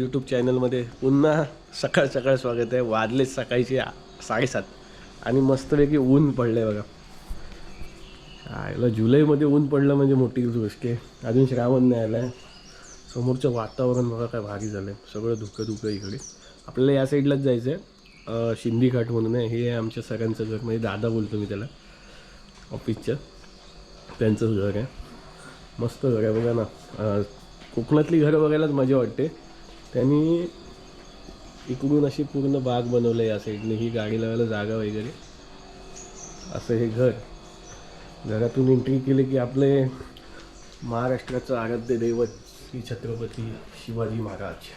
YouTube चॅनलमध्ये पुन्हा सकाळ सकाळ स्वागत आहे. वाजले सकाळचे साडेसात. आणि मस्तपैकी ऊन पडलं आहे बघा. आयला जुलैमध्ये ऊन पडलं म्हणजे मोठी गोष्ट आहे. अजून श्रावण नाही आलं आहे समोरचं वातावरण बघा काय भारी झालं आहे सगळं धुकं धुकं इकडे. आपल्याला या साईडलाच जायचं आहे शिंदी घाट म्हणून आहे. हे आहे आमच्या सगळ्यांचं घर. म्हणजे दादा बोलतो मी त्याला. ऑफिसचं. त्यांचंच घर आहे. मस्त घर आहे बघा ना. कोकणातली घरं बघायलाच मजा वाटते. त्यांनी इकडून अशी पूर्ण बाग बनवलं आहे या साईडने. ही गाडी लावायला जागा वगैरे. असं हे घर. घरातून एंट्री केली की आपले महाराष्ट्राचं आराध्य दैवत श्री छत्रपती शिवाजी महाराज.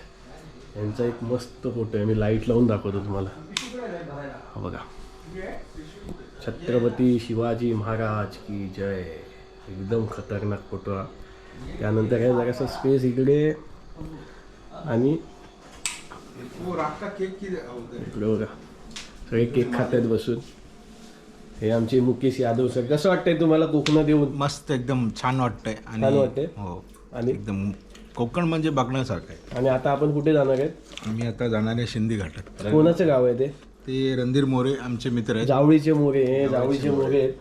यांचा एक मस्त फोटो आहे. मी लाइट लावून दाखवतो तुम्हाला. बघा. छत्रपती शिवाजी महाराज की जय. एकदम खतरनाक फोटो हा. त्यानंतर हे जरासा स्पेस इकडे आणि इकडे बघा. सगळे केक खात आहेत बसून. हे आमचे मुकेश यादव सर. कसं वाटतंय तुम्हाला कोकणात येऊन? मस्त एकदम छान वाटतंय. छान वाटतंय? हो आणि? एकदम कोकण म्हणजे बघण्यासारखं आहे. आणि आता आपण कुठे जाणार आहेत? आम्ही आता जाणार आहे शिंदी घाटात. कोणाचं गाव आहे ते? ते रणधीर मोरे आमचे मित्र आहेत. जावळीचे मोरे हे जावळीचे मोरे आहेत.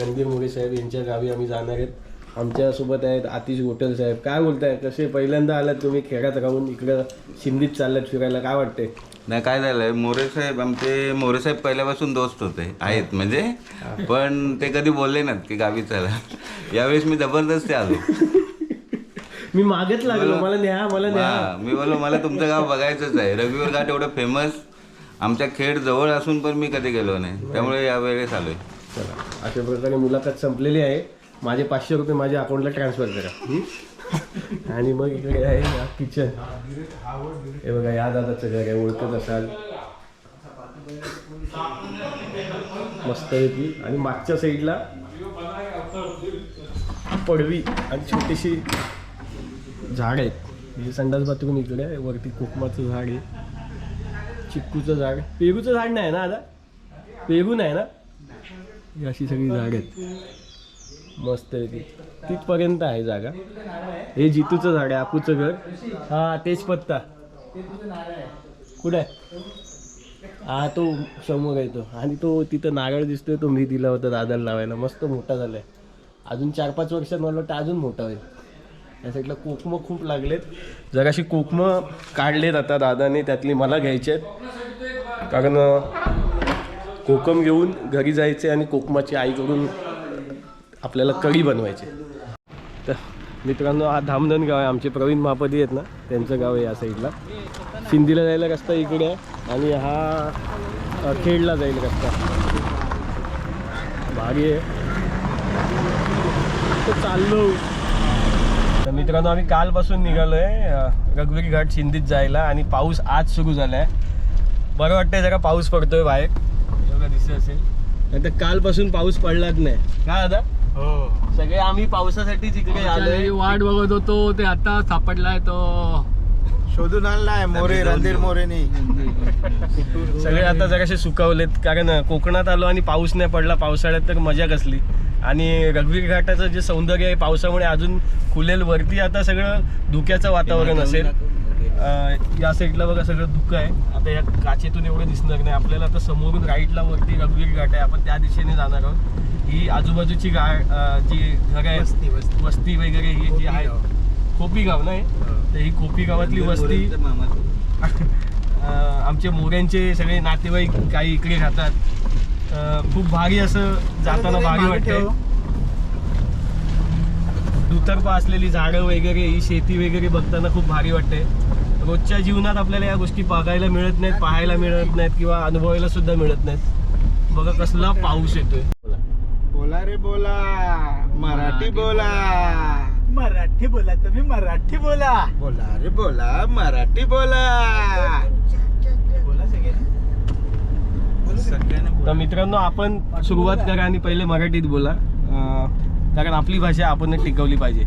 रणधीर मोरे साहेब यांच्या गावी आम्ही जाणार आहेत. आमच्यासोबत आहेत आतिश गोटल साहेब. काय बोलताय? कसे? पहिल्यांदा आलात तुम्ही खेळात राहून इकडं शिंदीत चाललात फिरायला. काय वाटतंय? नाही काय झालंय? मोरे साहेब आमचे मोरे साहेब पहिल्यापासून दोस्त होते आहेत म्हणजे. पण ते कधी बोलले नाहीत की गावी चला. यावेळेस मी जबरदस्ती आलो. मी मागत लागलो. मला न्या मला न्या. हा, मी बोललो मला तुमचं गाव बघायचंच आहे. रविवार घाट एवढं फेमस आमच्या खेड जवळ असून पण मी कधी गेलो नाही. त्यामुळे यावेळेस आलोय. चला. अशा प्रकारे मुलाखत संपलेली आहे. माझे पाचशे रुपये माझ्या अकाउंटला ट्रान्सफर करा? आणि मग इकडे आहे किचन हे बघा या दादाचं घर आहे ओळखत असाल. मस्तपैकी आणि मागच्या साईडला पडवी आणि छोटीशी झाड आहेत. म्हणजे संडास बाथरूम इकडे आहे वरती कोकमाचं झाड आहे. चिक्कूचं झाड पेरूचं झाड नाही ना आता पेरू नाही ना? ही अशी सगळी झाड आहेत. मस्त आहे ती. तिथपर्यंत आहे जागा. हे जितूचं झाड आहे आपूचं घर. हा तेच पत्ता. कुठे? आहे हा तो समोर आहे तो. आणि तो तिथं नारळ दिसतोय तो मी दिला होता दादाला लावायला. मस्त मोठा झालाय. अजून चार पाच वर्षात मला वाटतं अजून मोठा होईल. या साईडला कोकमं खूप लागलेत. जराशी कोकमं काढलेत आता दादाने त्यातली मला घ्यायचे आहेत. कारण कोकम घेऊन घरी जायचे आणि कोकमाची आई करून आपल्याला कढी बनवायची तर मित्रांनो हा धामधन गाव आहे. आमचे प्रवीण महापती आहेत ना त्यांचं गाव आहे या साईडला. सिंधीला जायला रस्ता इकडे आहे आणि हा खेडला जाईल रस्ता. भारी आहे. तर चाललो. तर मित्रांनो आम्ही कालपासून निघालो आहे रघुवीर घाट शिंदीत जायला आणि पाऊस आज सुरू झाला आहे बरं वाटतंय जरा पाऊस पडतोय बाहेर. एवढा दिसत असेल. नाही तर कालपासून पाऊस पडलाच नाही. काय आता हो. सगळे आम्ही पावसासाठीच इकडे आलोय. वाट बघत होतो ते आता सापडलाय तो. शोधून आणलाय मोरे रणधीर मोरेनी. सगळे आता जरासे सुकावलेत कारण कोकणात आलो आणि पाऊस नाही पडला पावसाळ्यात तर मजा कसली. आणि रघुवीर घाटाचं जे सौंदर्य आहे पावसामुळे अजून खुलेल वरती आता सगळं धुक्याचं वातावरण असेल. या साईडला बघा सगळं धुकं आहे. आता या काचेतून एवढं दिसणार नाही. आपल्याला आता समोरून राईटला वरती रघुवीर घाट आहे. आपण त्या दिशेने जाणार आहोत. ही आजूबाजूची गा जी घर आहे वस्ती वगैरे ही जी आहे खोपी गाव. नाही तर ही खोपी गावातली वस्ती. आमचे मोऱ्यांचे सगळे नातेवाईक काही इकडे राहतात. खूप भारी असं जाताना भारी वाटते दुतर्फा असलेली झाडं वगैरे ही शेती वगैरे बघताना खूप भारी वाटते रोजच्या जीवनात आपल्याला या गोष्टी बघायला मिळत नाहीत पाहायला मिळत नाहीत किंवा अनुभवायला सुद्धा मिळत नाहीत. बघा कसला पाऊस येतोय. बोला. रे बोला. मराठी बोला. मराठी बोला तुम्ही मराठी बोला. बोला रे बोला मराठी बोला. बोला सगळ्यांना तर मित्रांनो आपण सुरुवात करा आणि पहिले मराठीत बोला. कारण आपली भाषा आपणच टिकवली पाहिजे.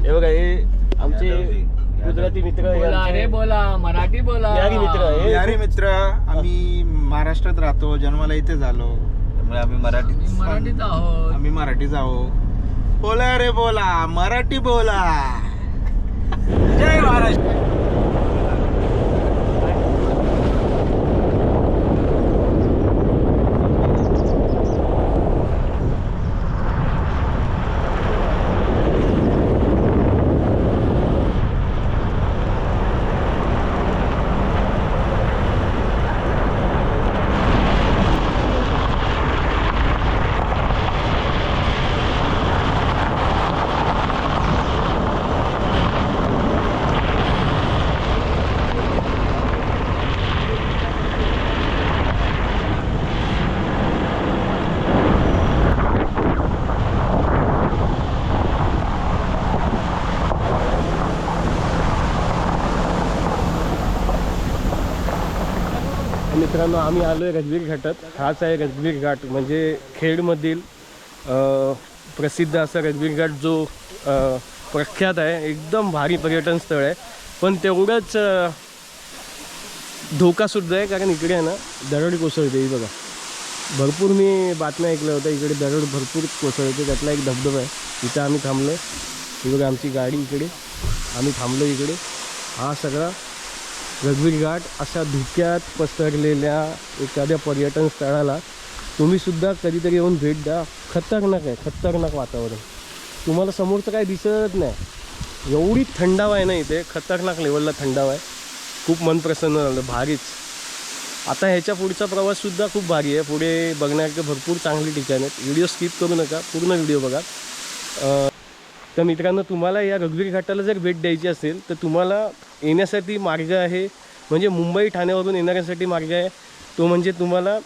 हे बघा हे आमचे गुजराती मित्र बोला आमचे. रे बोला मराठी बोला. बिहारी मित्र हे. अरे मित्र आम्ही महाराष्ट्रात राहतो जन्माला इथे झालो. त्यामुळे आम्ही मराठी मराठीत आहोत. आम्ही मराठी जाऊ बोला रे बोला. मराठी बोला जय महाराष्ट्र मित्रांनो आम्ही आलो आहे रजबीर घाटात. हाच आहे रजबीर घाट म्हणजे खेडमधील प्रसिद्ध असा रजबीर घाट जो प्रख्यात आहे. एकदम भारी पर्यटन स्थळ आहे. पण तेवढंच धोकासुद्धा आहे कारण इकडे आहे ना दरड कोसळते. ही बघा. भरपूर मी बातम्या ऐकल्या होत्या. इकडे दरड भरपूर कोसळते. त्यातला एक धबधबा आहे. इथं आम्ही थांबलो ही बघा आमची गाडी इकडे. आम्ही थांबलो इकडे. हा सगळा रघुवीर घाट अशा धुक्यात पसरलेल्या एखाद्या पर्यटन स्थळाला तुम्हीसुद्धा कधीतरी येऊन भेट द्या. खतरनाक आहे खतरनाक वातावरण. तुम्हाला समोरचं काय दिसत नाही. एवढी थंडावा आहे ना इथे खतरनाक लेवलला थंडावा आहे. खूप मन प्रसन्न झालं भारीच. आता ह्याच्या पुढचा प्रवाससुद्धा खूप भारी आहे. पुढे बघण्यासारखं भरपूर चांगली ठिकाणं आहेत. व्हिडिओ स्किप करू नका पूर्ण व्हिडिओ बघा. तर मित्रांनो तुम्हाला या रघुवीर घाटाला जर भेट द्यायची असेल तर तुम्हाला येण्यासाठी मार्ग आहे. म्हणजे मुंबई ठाण्यावरून येणाऱ्यांसाठी मार्ग आहे. तो म्हणजे तुम्हाला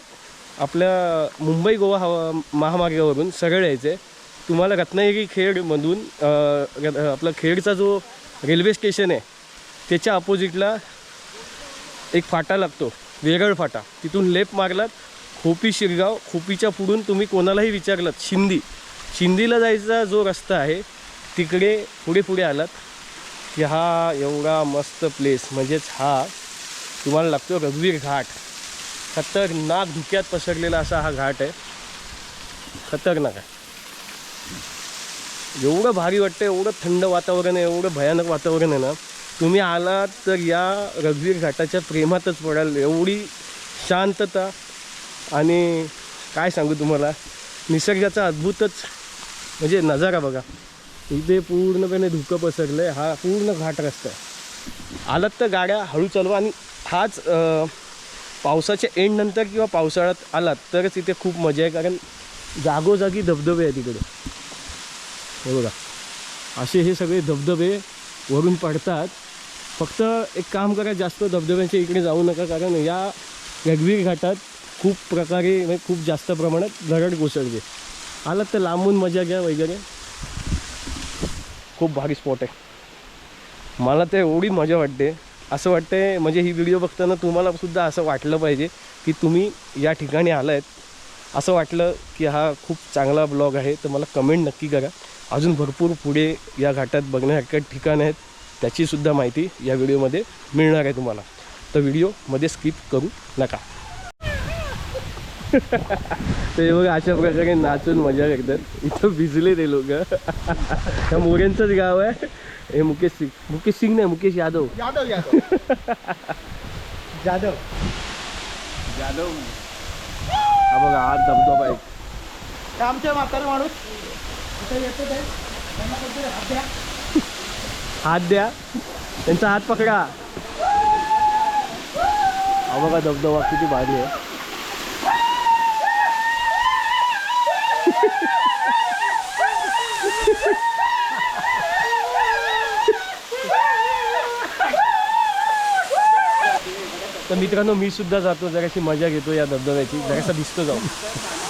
आपल्या मुंबई गोवा हवा महामार्गावरून सरळ यायचं आहे. तुम्हाला रत्नागिरी खेडमधून र- आपला खेडचा जो रेल्वे स्टेशन आहे त्याच्या अपोजिटला एक फाटा लागतो वेरळ फाटा. तिथून लेप मारलात खोपी शिरगाव खोपीच्या पुढून तुम्ही कोणालाही विचारलात शिंदी. शिंदीला जायचा जो रस्ता आहे तिकडे पुढे पुढे आलात की हा एवढा मस्त प्लेस म्हणजेच हा तुम्हाला लागतो रघुवीर घाट. खतरनाक धुक्यात पसरलेला असा हा घाट आहे. खतरनाक आहे. एवढं भारी वाटतं एवढं थंड वातावरण आहे एवढं भयानक वातावरण आहे ना. तुम्ही आलात तर या रघुवीर घाटाच्या प्रेमातच पडाल. एवढी शांतता आणि काय सांगू तुम्हाला? निसर्गाचा अद्भुतच म्हणजे नजारा बघा. इथे पूर्णपणे धुकं पसरलं आहे हा पूर्ण घाट रस्ता आहे. आलात तर गाड्या हळू चालवा आणि हाच पावसाच्या एंड नंतर किंवा पावसाळ्यात आलात तरच इथे खूप मजा आहे. कारण जागोजागी धबधबे आहे तिकडे हे बघा. असे हे सगळे धबधबे वरून पडतात. फक्त एक काम करा जास्त धबधब्यांच्या इकडे जाऊ नका. कारण या रघवीर घाटात खूप प्रकारे म्हणजे खूप जास्त प्रमाणात दरड कोसळते आलात तर लांबून मजा घ्या वगैरे. खूप भारी स्पॉट आहे. मला ते एवढी मजा वाटते. असं वाटते म्हणजे ही व्हिडिओ बघताना तुम्हाला सुद्धा असं वाटलं पाहिजे की तुम्ही या ठिकाणी आला आहेत असं वाटलं की हा खूप चांगला ब्लॉग आहे तर मला कमेंट नक्की करा. अजून भरपूर पुढे या घाटात बघण्यासारख्या ठिकाणं आहेत त्याचीसुद्धा माहिती या व्हिडिओमध्ये मिळणार आहे तुम्हाला. तर व्हिडिओमध्ये स्किप करू नका. ते बघ अशा प्रकारे नाचून मजा करतात. इथं भिजले ते लोक. त्या मोऱ्यांचंच गाव आहे. हे मुकेश सिंग. मुकेश सिंग नाही मुकेश यादव. यादव यादव. जाधव. जाधव. हा बघा हा धबधबा आहे. हे आमचे म्हातारे माणूस. हात द्या. त्यांचा हात पकडा. हा बघा धबधबा किती भारी आहे. तर मित्रांनो मी सुद्धा जातो जराशी मजा घेतो या धबधब्याची. जरासा दिसतो जाऊ.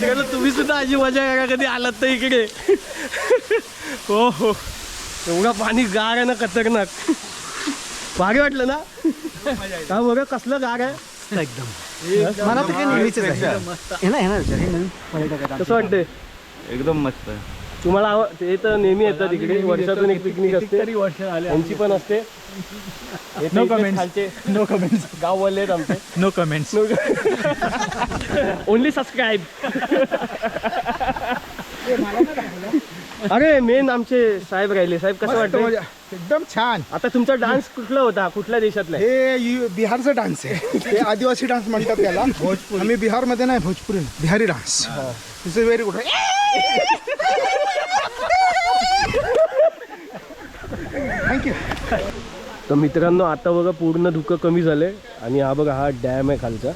मित्रांनो तुम्ही सुद्धा अशी मजा करा कधी आलात तर इकडे. हो हो. एवढा पाणी गार आहे ना खतरनाक. भारी वाटलं ना? हा बघा कसलं गार आहे. मला तर काही नेहमीच आहे. ना येणार हे नवीन पर्यटक कसं वाटतंय? एकदम मस्त. तुम्हाला आव ते तर नेहमी येतात तिकडे. वर्षातून एक पिकनिक असते. वर्ष यांची पण असते. हे इथेच comments. खालचे नो कमेंट्स गाववाले आहेत आमचे. नो कमेंट्स ओनली सबस्क्राईब अरे मेन आमचे साहेब राहिले. साहेब कसं वाटतं एकदम छान. आता तुमचा डान्स कुठला होता? कुठल्या देशातला? हे यु- बिहारचा डान्स आहे. ते आदिवासी डान्स म्हणतात त्याला. भोजपुरी. आम्ही बिहारमध्ये नाही Bhojpuri. Bihari dance it's a very good तर मित्रांनो आता बघा पूर्ण धुकं कमी झालं आहे आणि हा बघा हा डॅम आहे खालचा.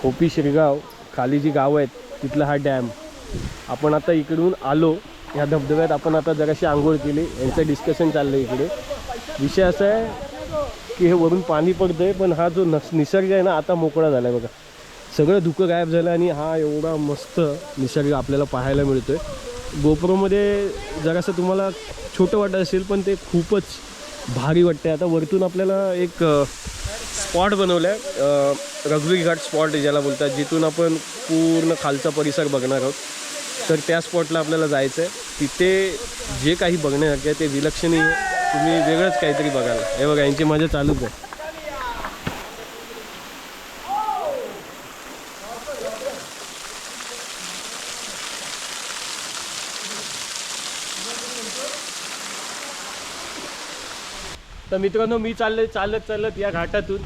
खोपी शिरगाव खाली जी गावं आहेत तिथला हा डॅम. आपण आता इकडून आलो. ह्या धबधब्यात आपण आता जराशी आंघोळ केली. यांचं डिस्कशन चाललं इकडे. विषय असा आहे की हे वरून पाणी पडतं आहे पण हा जो नस निसर्ग आहे ना आता मोकळा झाला आहे बघा. सगळं धुकं गायब झालं आणि हा एवढा मस्त निसर्ग आपल्याला पाहायला मिळतो आहे गोप्रोमध्ये जरासं तुम्हाला छोटं वाटत असेल पण ते खूपच भारी वाटते आता वरतून आपल्याला एक स्पॉट बनवला आहे रघुवीर घाट स्पॉट ज्याला बोलतात जिथून आपण पूर्ण खालचा परिसर बघणार आहोत. तर त्या स्पॉटला आपल्याला जायचं आहे तिथे जे काही बघण्यासारखे आहे ते विलक्षणीय. तुम्ही वेगळंच काहीतरी बघाल. हे बघा यांची मजा चालूच आहे. तर मित्रांनो मी चालले चालत चालत या घाटातून.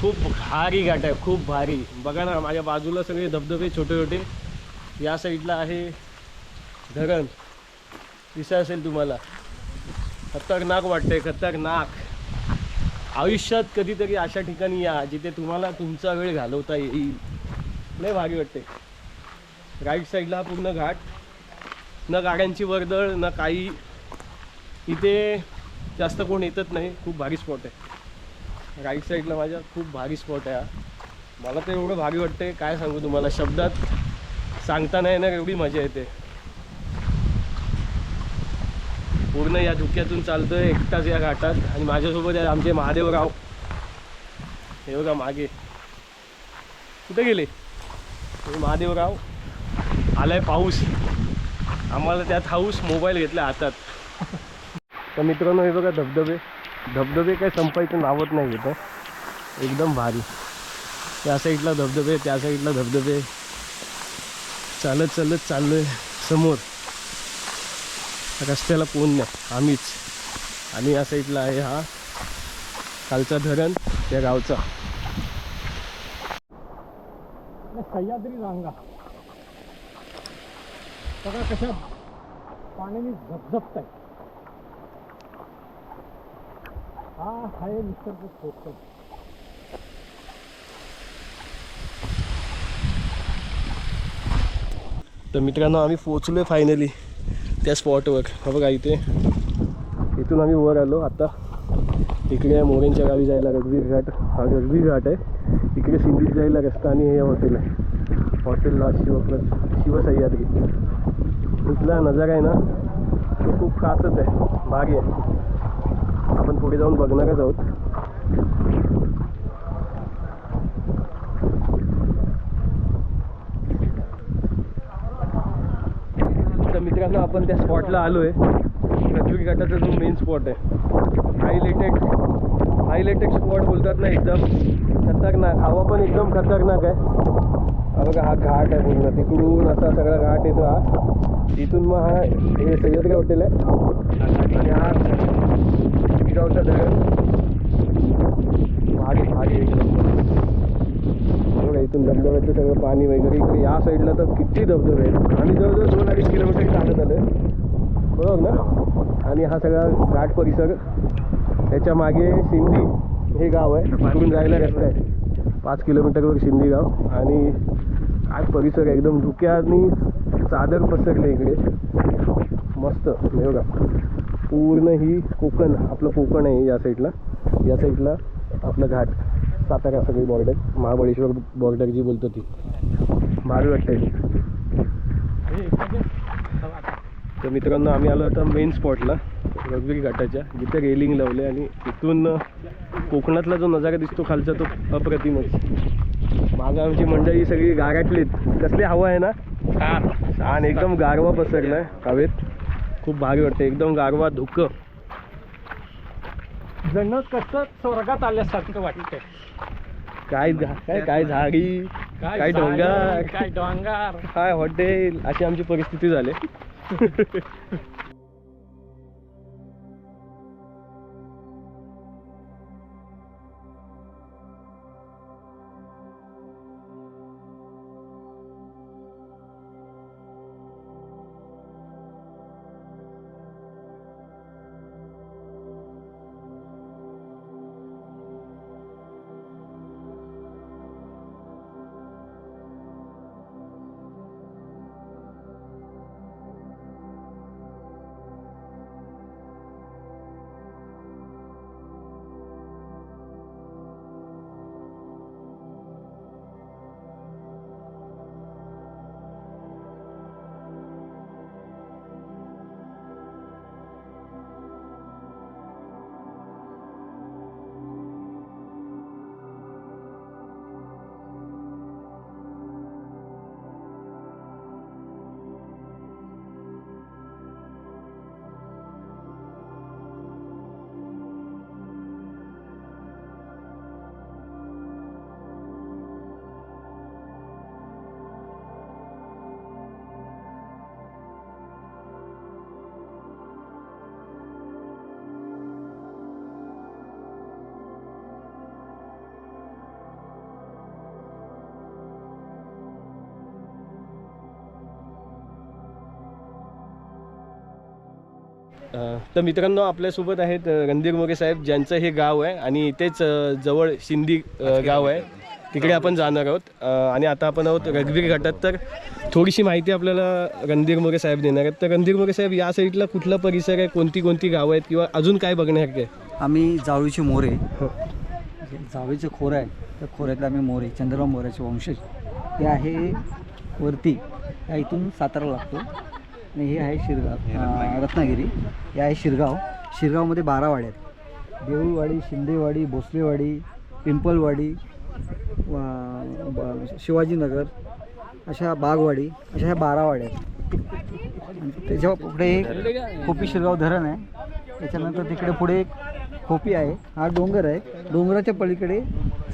खूप भारी घाट आहे खूप भारी. बघा ना माझ्या बाजूला सगळे धबधबे छोटे छोटे या साईडला आहे धरण. दिसत असेल तुम्हाला. खतरनाक वाटतंय खतरनाक. आयुष्यात कधीतरी अशा ठिकाणी या जिथे तुम्हाला तुमचा वेळ घालवता येईल. लय भारी वाटते राईट साईडला पूर्ण घाट. न गाड्यांची वर्दळ न काही. इथे जास्त कोण येतच नाही खूप भारी स्पॉट आहे. राईट साईडला माझ्या खूप भारी स्पॉट आहे हा. मला तर एवढं भारी वाटते काय सांगू तुम्हाला? शब्दात सांगता नाही येणार एवढी मजा येते. पूर्ण या धुक्यातून चालतोय एकटाच या घाटात आणि माझ्यासोबत आमचे महादेवराव. हे बघा मागे. कुठे गेले? महादेवराव आलाय पाऊस. आम्हाला त्यात हाऊस मोबाईल घेतला हातात. तर मित्रांनो हे बघा धबधबे. धबधबे काय संपायचं नावत नाही येतं एकदम भारी. त्या साईडला धबधबे त्या साईडला धबधबे. चालत चालत चाललोय समोर. रस्त्याला कोण नाही आम्हीच. आणि या साईडला आहे हा कालचा धरण त्या गावचा. सह्याद्री रांगा. सगळं कशा पाण्याने झपझपत आहे हा आहे निसर्ग कोकण तर मित्रांनो आम्ही पोचलो आहे फायनली त्या स्पॉटवर हा बघा इथे. इथून आम्ही वर आलो. आता इकडे मोरेंच्या गावी जायला रघुवीर घाट. हा रघुवीर घाट आहे. इकडे सिंधीत जायला रस्ता आणि हे हॉटेल आहे. हॉटेलला शिव प्लस शिवसह्याद्री. इथला नजारा आहे ना तो खूप खासच आहे. भारी आहे. आपण पुढे जाऊन बघणारच आहोत. तर मित्रांनो आपण त्या स्पॉटला आलो आहे रजवी घाटाचा जो मेन स्पॉट आहे. हायलेटेड हायलेटेड स्पॉट बोलतात ना एकदम खतरनाक. हवा पण एकदम खतरनाक आहे. हा बघा हा घाट आहे पूर्ण. तिकडून असा सगळा घाट येतो हा. इथून मग हा हे सह्याद्री हॉटेल आहे. आणि हा गावचा धरण भारी भारी एकदम बघा इथून धबधब्याचं सगळं पाणी वगैरे इकडे या साईडला तर किती धबधबे आहेत. आम्ही जवळजवळ दोन अडीच किलोमीटर चालत आलो बरोबर ना. आणि हा सगळा घाट परिसर. त्याच्यामागे शिंदी हे गाव आहे. तिकडून जायला रस्ता आहे. पाच किलोमीटरवर शिंदी गाव. आणि आज परिसर आहे एकदम धुक्याने चादर पसरले इकडे. मस्त. हे बघा. पूर्ण ही कोकण आपलं कोकण आहे या साईडला या साईडला आपलं घाट सातारा सगळी बॉर्डर महाबळेश्वर बॉर्डर जी बोलतो ती. भारी वाटते तर मित्रांनो आम्ही आलो आता मेन स्पॉटला रघुवीर घाटाच्या जिथे रेलिंग लावले आणि तिथून कोकणातला जो नजारा दिसतो खालचा तो अप्रतिमच. मागं आमची मंडळी सगळी गाराटलीत. कसली हवा आहे ना? आणि एकदम गारवा पसरलाय. हवेत खूप भारी वाटते एकदम गारवा धुकं. जण कसं स्वर्गात आल्यासारखं वाटतंय. काय झा- काय काय झाडी काय डोंगर. काय डोंगर. काय हॉटेल अशी आमची परिस्थिती झाली. तर मित्रांनो आपल्यासोबत आहेत रणधीर मोरे साहेब ज्यांचं हे गाव आहे आणि इथेच जवळ शिंदी गाव आहे. तिकडे आपण जाणार आहोत. आणि आता आपण आहोत रघबीर घाटात. तर थोडीशी माहिती आपल्याला रणधीर मोरे साहेब देणार आहेत. तर रणधीर मोरे साहेब या साईडला कुठला परिसर आहे? कोणती कोणती गावं आहेत? किंवा अजून काय बघण्यासारखं आहे? आम्ही जावळीचे मोरे. हो. जावळीचं खोरं आहे त्या खोऱ्यातले आम्ही मोरे चंद्रराव मोऱ्याचे वंशज. हे आहे वरती. या इथून सातारा लागतो. आणि हे आहे शिरगाव. रत्नागिरी. हे आहे शिरगाव. शिरगावमध्ये बारा वाड्या आहेत. देऊळवाडी शिंदेवाडी भोसलेवाडी पिंपलवाडी शिवाजीनगर अशा बागवाडी अशा ह्या बारा वाड्या आहेत. त्याच्या पुढे एक खोपी शिरगाव धरण आहे. त्याच्यानंतर तिकडे पुढे एक खोपी आहे. हा डोंगर आहे. डोंगराच्या पलीकडे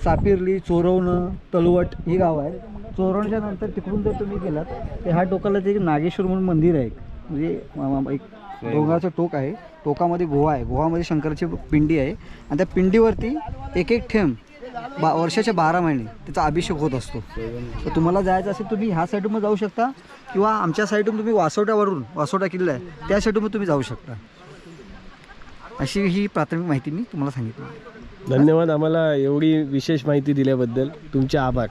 सापिर्ली चोरवणं तलवट ही गावं आहेत. चोरवणच्या नंतर तिकडून जर तुम्ही गेलात तर ह्या टोकाला ते एक नागेश्वर म्हणून मंदिर आहे. म्हणजे एक डोंगराचं टोक आहे. टोकामध्ये गुहा आहे. गुहामध्ये शंकराची पिंडी आहे. आणि त्या पिंडीवरती एक एक थेंब बा वर्षाच्या बारा महिने त्याचा अभिषेक होत असतो. तर तुम्हाला जायचं असेल तुम्ही ह्या साईडून जाऊ शकता. किंवा आमच्या साईडून तुम्ही वासोट्यावरून वासोटा किल्ला आहे त्या साईडून तुम्ही जाऊ शकता. अशी ही प्राथमिक माहिती मी तुम्हाला सांगितली. धन्यवाद. आम्हाला एवढी विशेष माहिती दिल्याबद्दल तुमचे आभार.